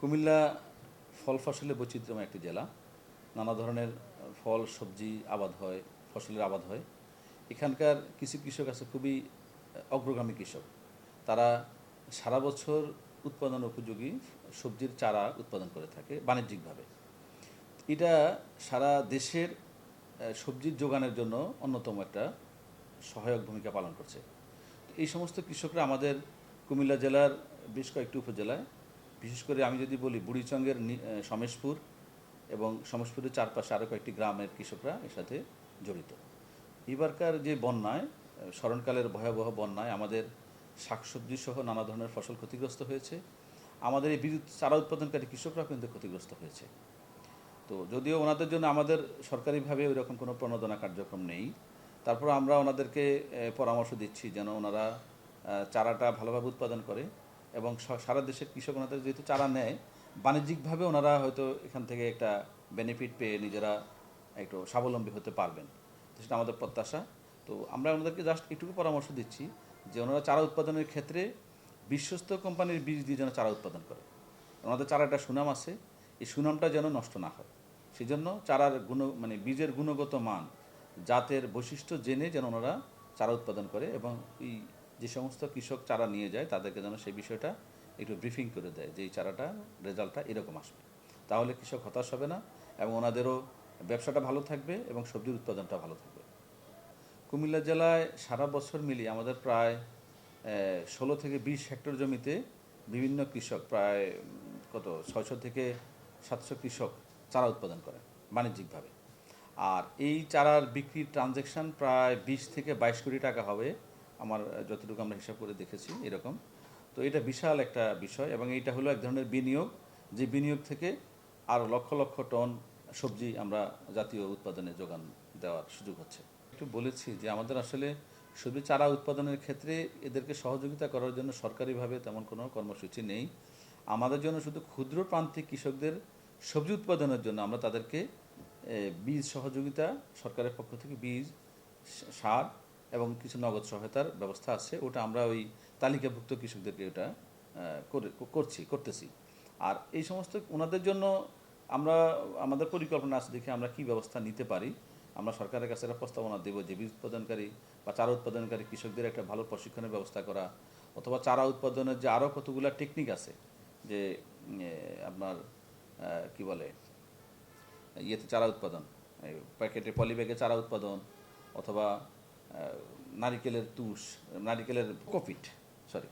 কুমিল্লা ফল ফসলে বৈচিত্র্যময় একটি জেলা। নানা ধরনের ফল, সবজি আবাদ হয়, ফসলের আবাদ হয়। এখানকার কিছু কৃষক আছে খুবই অগ্রগামী কৃষক। তারা সারা বছর উৎপাদন উপযোগী সবজির চারা উৎপাদন করে থাকে বাণিজ্যিকভাবে। এটা সারা দেশের সবজির যোগানের জন্য অন্যতম একটা সহায়ক ভূমিকা পালন করছে। এই সমস্ত কৃষকরা আমাদের কুমিল্লা জেলার বেশ কয়েকটি উপজেলায় বিশেষ করে আমি যদি বলি বুড়িচঙ্গের সমেশপুর এবং সমেশপুরের চারপাশে আরও কয়েকটি গ্রামের কৃষকরা এর সাথে জড়িত। এবারকার যে বন্যায় স্মরণকালের ভয়াবহ বন্যায় আমাদের শাকসবজি সহ নানা ধরনের ফসল ক্ষতিগ্রস্ত হয়েছে। আমাদের এই বিদ্যুৎ, চারা উৎপাদনকারী কৃষকরাও কিন্তু ক্ষতিগ্রস্ত হয়েছে। তো যদিও ওনাদের জন্য আমাদের সরকারিভাবে ওই রকম কোনো প্রণোদনা কার্যক্রম নেই, তারপর আমরা ওনাদেরকে পরামর্শ দিচ্ছি যেন ওনারা চারাটা ভালোভাবে উৎপাদন করে। এবং সারা দেশের কৃষক ওনাদের যেহেতু চারা নেয়, বাণিজ্যিকভাবে ওনারা হয়তো এখান থেকে একটা বেনিফিট পেয়ে নিজেরা একটু স্বাবলম্বী হতে পারবেন। সেটা আমাদের প্রত্যাশা। তো আমরা ওনাদেরকে জাস্ট একটুকু পরামর্শ দিচ্ছি যে ওনারা চারা উৎপাদনের ক্ষেত্রে বিশ্বস্ত কোম্পানির বীজ দিয়ে যেন চারা উৎপাদন করে। ওনাদের চারাটা সুনাম আছে, এই সুনামটা যেন নষ্ট না হয়। সেজন্য চারার গুণ মানে বীজের গুণগত মান, জাতের বৈশিষ্ট্য জেনে যেন ওনারা চারা উৎপাদন করে এবং এই যে সমস্ত কৃষক চারা নিয়ে যায়, তাদেরকে যেন সেই বিষয়টা একটু ব্রিফিং করে দেয় যে এই চারাটা, রেজাল্টটা এরকম আসবে। তাহলে কৃষক হতাশ হবে না এবং ওনাদেরও ব্যবসাটা ভালো থাকবে এবং সবজির উৎপাদনটা ভালো থাকবে। কুমিল্লা জেলায় সারা বছর মিলিয়ে আমাদের প্রায় ষোলো থেকে বিশ হেক্টর জমিতে বিভিন্ন কৃষক প্রায়, কত, ছয়শো থেকে সাতশো কৃষক চারা উৎপাদন করেন বাণিজ্যিকভাবে। আর এই চারার বিক্রির ট্রানজ্যাকশন প্রায় বিশ থেকে বাইশ কোটি টাকা হবে আমার যতটুকু আমরা হিসাব করে দেখেছি, এরকম। তো এটা বিশাল একটা বিষয় এবং এইটা হলো এক ধরনের বিনিয়োগ, যে বিনিয়োগ থেকে আরও লক্ষ লক্ষ টন সবজি আমরা জাতীয় উৎপাদনে যোগান দেওয়ার সুযোগ হচ্ছে। একটু বলেছি যে আমাদের আসলে সবজি চারা উৎপাদনের ক্ষেত্রে এদেরকে সহযোগিতা করার জন্য সরকারিভাবে তেমন কোনো কর্মসূচি নেই। আমাদের জন্য শুধু ক্ষুদ্র প্রান্তিক কৃষকদের সবজি উৎপাদনের জন্য আমরা তাদেরকে বীজ সহযোগিতা, সরকারের পক্ষ থেকে বীজ সার এবং কিছু নগদ সহায়তার ব্যবস্থা আছে, ওটা আমরা ওই তালিকাভুক্ত কৃষকদেরকে ওটা করে, করছি, করতেছি। আর এই সমস্ত ওনাদের জন্য আমরা, আমাদের পরিকল্পনা আছে দেখে আমরা কি ব্যবস্থা নিতে পারি। আমরা সরকারের কাছে একটা প্রস্তাবনা দেবো যে বীজ উৎপাদনকারী বা চারা উৎপাদনকারী কৃষকদের একটা ভালো প্রশিক্ষণের ব্যবস্থা করা, অথবা চারা উৎপাদনের যে আরও কতগুলো টেকনিক আছে, যে আপনার কি বলে, ইয়েতে চারা উৎপাদন প্যাকেটে পলিব্যাগে চারা উৎপাদন, অথবা নারিকেলের তুষ, নারিকেলের কোকোপিট সরি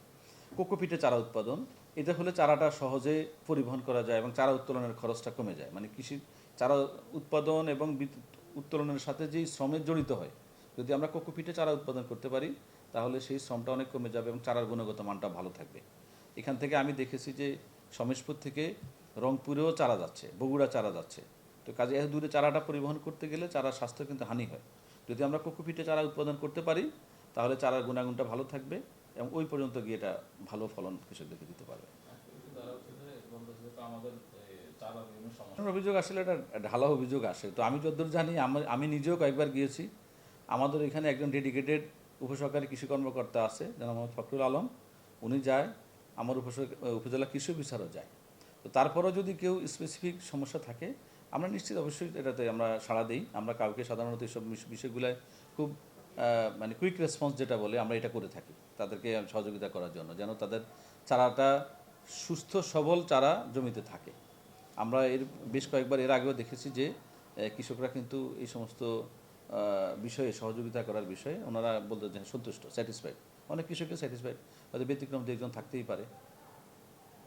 কোকোপিটে চারা উৎপাদন। এটা হলে চারাটা সহজে পরিবহন করা যায় এবং চারা উত্তোলনের খরচটা কমে যায়। মানে কৃষি চারা উৎপাদন এবং উত্তোলনের সাথে যেই শ্রমের জড়িত হয়, যদি আমরা কোকোপিটে চারা উৎপাদন করতে পারি, তাহলে সেই শ্রমটা অনেক কমে যাবে এবং চারার গুণগত মানটা ভালো থাকবে। এখান থেকে আমি দেখেছি যে সমেশপুর থেকে রংপুরেও চারা যাচ্ছে, বগুড়া চারা যাচ্ছে। তো কাজে এত দূরে চারাটা পরিবহন করতে গেলে চারার স্বাস্থ্য কিন্তু হানি হয়। যদি আমরা কোকোপিটে চারা উৎপাদন করতে পারি তাহলে চারার গুণাগুণটা ভালো থাকবে এবং ওই পর্যন্ত গিয়ে এটা ভালো ফলন কৃষকদেরকে দিতে পারবে। অভিযোগ আসলে এটা ঢালা অভিযোগ আসে। তো আমি যতদূর জানি আমি- আমি নিজেও কয়েকবার গিয়েছি। আমাদের এখানে একজন ডেডিকেটেড উপসহকারী কৃষি কর্মকর্তা আছে যেন মোহাম্মদ ফখরুল আলম। উনি যায় আমার উপজেলা কৃষি অফিসারও যায়। তো তারপরেও যদি কেউ স্পেসিফিক সমস্যা থাকে আমরা নিশ্চিত অবশ্যই এটাতে আমরা সাড়া দিই। আমরা কাউকে সাধারণত এইসব বিষ- বিষয়গুলোয় খুব মানে কুইক রেসপন্স যেটা বলে আমরা এটা করে থাকি তাদেরকে সহযোগিতা করার জন্য, যেন তাদের চারাটা সুস্থ, সবল চারা জমিতে থাকে। আমরা এর, বেশ কয়েকবার এর আগেও দেখেছি যে কৃষকরা কিন্তু এই সমস্ত বিষয়ে সহযোগিতা করার বিষয়ে ওনারা বলতে সন্তুষ্ট স্যাটিসফাইড অনেক কৃষকের স্যাটিসফাইড হয়তো ব্যতিক্রম দু একজন থাকতেই পারে।